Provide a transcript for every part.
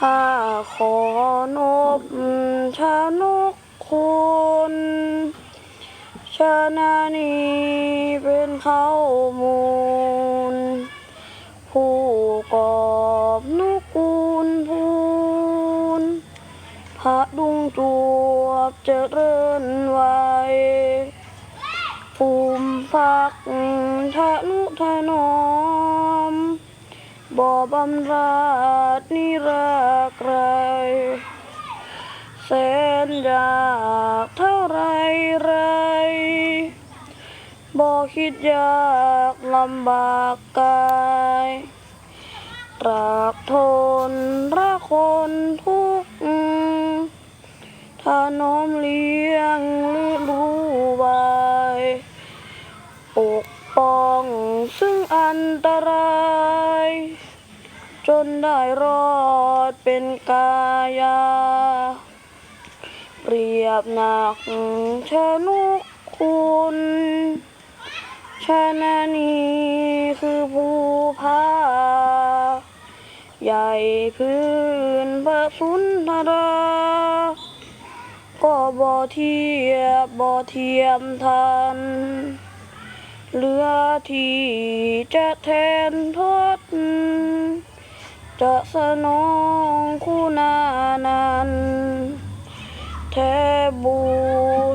ข้าขอนบชานกคุณชนานีเป็นเขามูล ผู้กอบนุกูลพูนพระดุงจวบเจริญไว้ภูมิพักทะนุถนอ บ่บำราดนิรักไรแสนยากเท่าไรไรบ่คิดยากลำบากกายตรากทนรักคนทุกข์ถ้าน้อมเลี้ยงหรือรู้ไว้ปกป้องซึ่งอันตราย จนได้รอดเป็นกายา เปรียบหนักชะนุกคุณชานานีคือผู้พา ใหญ่พื้นพระสุนทราก็บ่เทียบบ่เทียมทัน เหลือที่จะแทนทด จะสนองคุณานันแทบู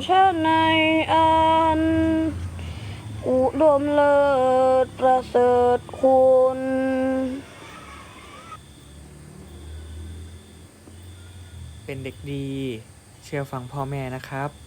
ชะในอัน อุดมเลิศประเสริฐคุณเป็นเด็กดี เชื่อฟังพ่อแม่นะครับ